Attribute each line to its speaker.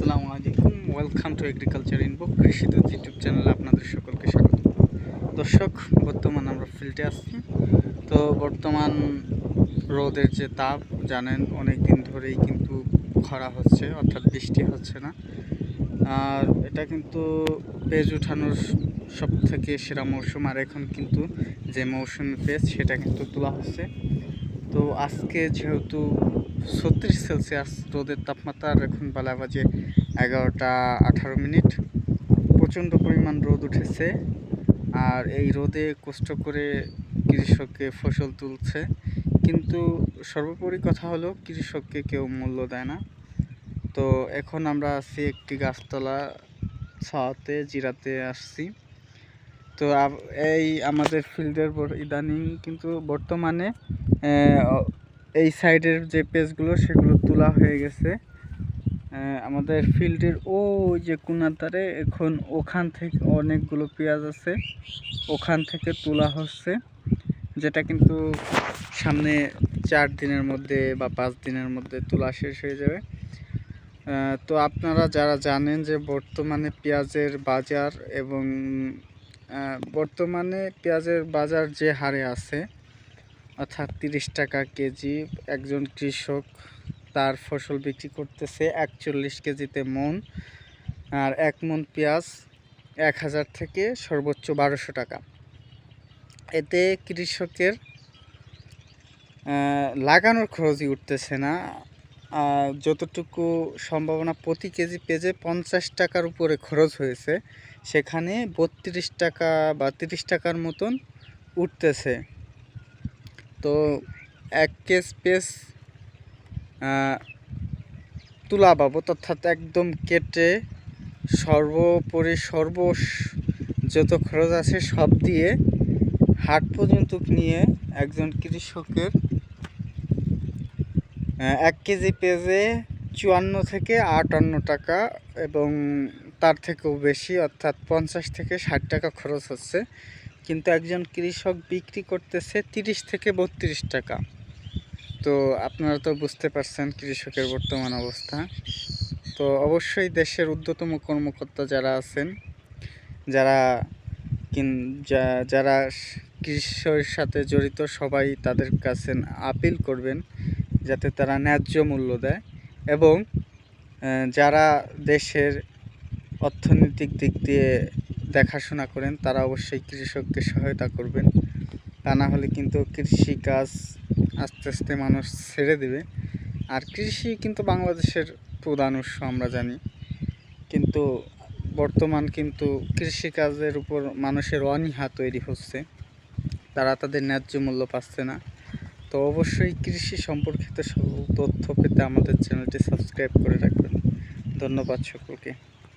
Speaker 1: আসসালামু আলাইকুম। Welcome to agriculture ইনবো কৃষি দূত ইউটিউব চ্যানেলে আপনাদের সকলকে স্বাগত। দর্শক, বর্তমান আমরা ফিল্ডে আসছি তো বর্তমান রোদের যে তাপ, জানেন অনেক দিন ধরেই কিন্তু খরা হচ্ছে, অর্থাৎ বৃষ্টি হচ্ছে না। আর এটা কিন্তু পেজ উঠানোর সব থেকে সেরা মৌসুম, আর এখন কিন্তু যে মৌসুমি পেজ সেটা কিন্তু তোলা হচ্ছে। তো আজকে যেহেতু ছত্রিশ সেলসিয়াস রোদের তাপমাত্রা, আর এখন বেলা বাজে এগারোটা আঠারো মিনিট। প্রচণ্ড পরিমাণ রোদ উঠেছে আর এই রোদে কষ্ট করে কৃষককে ফসল তুলছে। কিন্তু সর্বোপরি কথা হলো, কৃষককে কেউ মূল্য দেয় না। তো এখন আমরা আছি একটি গাছতলা ছাওয়াতে, জিরাতে আসছি। তো এই আমাদের ফিল্ডের ইদানিং কিন্তু বর্তমানে এই সাইডের যে পেজগুলো, সেগুলো তোলা হয়ে গেছে। আমাদের ফিল্ডের ওই যে কোনার ধারে এখন ওখান থেকে অনেকগুলো পেঁয়াজ আছে। ওখান থেকে তোলা হচ্ছে, যেটা কিন্তু সামনে চার দিনের মধ্যে বা পাঁচ দিনের মধ্যে তোলা শেষ হয়ে যাবে। তো আপনারা যারা জানেন যে বর্তমানে পেঁয়াজের বাজার এবং বর্তমানে পেঁয়াজের বাজার যে হারে আছে, অর্থাৎ তিরিশ টাকা কেজি, একজন কৃষক তার ফসল বিক্রি করতেছে একচল্লিশ কেজিতে মন আর এক মন পেঁয়াজ এক হাজার থেকে সর্বোচ্চ বারোশো টাকা। এতে কৃষকের লাগানোর খরচই উঠতেছে না। যতটুকু সম্ভাবনা প্রতি কেজি পেজে পঞ্চাশ টাকার উপরে খরচ হয়েছে, সেখানে বত্রিশ টাকা বা তিরিশ টাকার মতন উঠতেছে। তো এক কেস পেস তুলা বাবদ অর্থাৎ একদম কেটে সর্বোপরি সর্ব যত খরচ আছে সব দিয়ে হাট পর্যন্ত নিয়ে একজন কৃষকের এক কেজি পেঁয়াজে চুয়ান্ন থেকে আটান্ন টাকা এবং তার থেকেও বেশি, অর্থাৎ পঞ্চাশ থেকে ষাট টাকা খরচ হচ্ছে। কিন্তু একজন কৃষক বিক্রি করতেছে তিরিশ থেকে বত্রিশ টাকা। তো আপনারা তো বুঝতে পারছেন কৃষকের বর্তমান অবস্থা। তো অবশ্যই দেশের ঊর্ধ্বতম কর্মকর্তা যারা আছেন, যারা যারা কৃষির সাথে জড়িত, সবাই তাদের কাছে আপিল করবেন যাতে তারা ন্যায্য মূল্য দেয় এবং যারা দেশের অর্থনৈতিক দিক দিয়ে দেখাশোনা করেন, তারা অবশ্যই কৃষককে সহায়তা করবেন। তা না হলে কিন্তু কৃষিকাজ আস্তে আস্তে মানুষ ছেড়ে দেবে। আর কৃষি কিন্তু বাংলাদেশের প্রধান উৎস আমরা জানি। কিন্তু বর্তমান কিন্তু কৃষিকাজের উপর মানুষের অনীহা তৈরি হচ্ছে। তারা তাদের ন্যায্য মূল্য পাচ্ছে না। তো অবশ্যই কৃষি সম্পর্কিত তথ্য পেতে আমাদের চ্যানেলটি সাবস্ক্রাইব করে রাখবেন। ধন্যবাদ সকলকে।